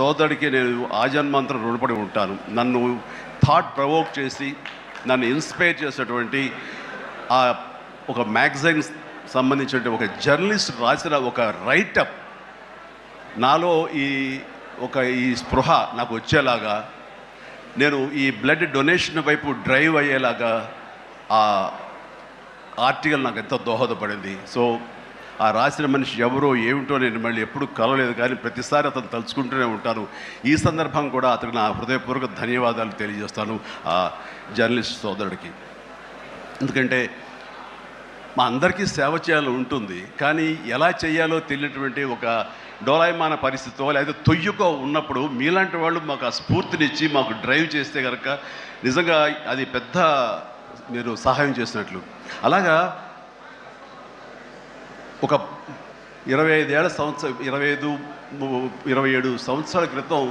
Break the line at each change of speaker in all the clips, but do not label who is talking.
సోదరుడికి నేను ఆజన్మాంతరం రుణపడి ఉంటాను. నన్ను థాట్ ప్రవోక్ చేసి నన్ను ఇన్స్పైర్ చేసేటువంటి ఆ ఒక మ్యాగజైన్ సంబంధించిన ఒక జర్నలిస్ట్ రాసిన ఒక రైటప్ నాలో ఈ ఒక ఈ స్పృహ నాకు వచ్చేలాగా నేను ఈ బ్లడ్ డొనేషన్ వైపు డ్రైవ్ అయ్యేలాగా ఆ ఆర్టికల్ నాకు ఎంతో దోహదపడింది. సో ఆ రాసిన మనిషి ఎవరో ఏమిటో నేను మళ్ళీ ఎప్పుడు కలవలేదు కానీ ప్రతిసారి అతను తలుచుకుంటూనే ఉంటాను. ఈ సందర్భం కూడా అతనికి నా హృదయపూర్వక ధన్యవాదాలు తెలియజేస్తాను ఆ జర్నలిస్ట్ సోదరుడికి. ఎందుకంటే మా అందరికీ సేవ చేయాలని ఉంటుంది కానీ ఎలా చేయాలో తెలియనటువంటి ఒక డోలాయమాన పరిస్థితితో లేదా తొయ్యుకో ఉన్నప్పుడు మీలాంటి వాళ్ళు మాకు ఆ స్ఫూర్తినిచ్చి మాకు డ్రైవ్ చేస్తే కనుక నిజంగా అది పెద్ద మీరు సహాయం చేసినట్లు. అలాగా ఒక ఇరవై ఐదేళ్ళ సంవత్సరం ఇరవై ఐదు ఇరవై ఏడు సంవత్సరాల క్రితం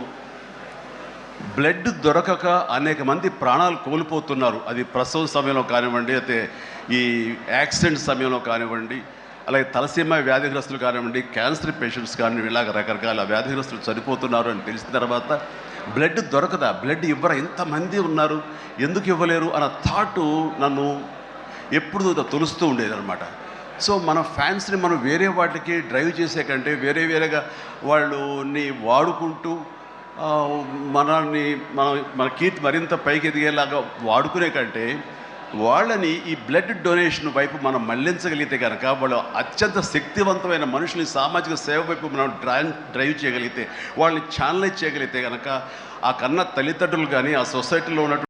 బ్లడ్ దొరకక అనేక మంది ప్రాణాలు కోల్పోతున్నారు. అది ప్రసవ సమయంలో కానివ్వండి అయితే ఈ యాక్సిడెంట్ సమయంలో కానివ్వండి అలాగే తలసీమ వ్యాధిగ్రస్తులు కానివ్వండి క్యాన్సర్ పేషెంట్స్ కానివ్వండి ఇలాగ రకరకాల వ్యాధిగ్రస్తులు చనిపోతున్నారు అని తెలిసిన తర్వాత బ్లడ్ దొరకదా? బ్లడ్ ఇవ్వరా? ఇంతమంది ఉన్నారు ఎందుకు ఇవ్వలేరు? అన్న థాటు నన్ను ఎప్పుడు తొలుస్తూ ఉండేది అనమాట సో మన ఫ్యాన్స్ని మనం వేరే వాటికి డ్రైవ్ చేసే కంటే వేరే వేరేగా వాళ్ళని వాడుకుంటూ మనల్ని మన మన కీర్తి మరింత పైకి ఎదిగేలాగా వాడుకునే కంటే వాళ్ళని ఈ బ్లడ్ డొనేషన్ వైపు మనం మళ్ళించగలిగితే కనుక వాళ్ళు అత్యంత శక్తివంతమైన మనుషుల్ని సామాజిక సేవ వైపు మనం డ్రా డ్రైవ్ చేయగలిగితే వాళ్ళని ఛానలైజ్ చేయగలిగితే కనుక ఆ కన్న తల్లిదండ్రులు కానీ ఆ సొసైటీలో ఉన్నటువంటి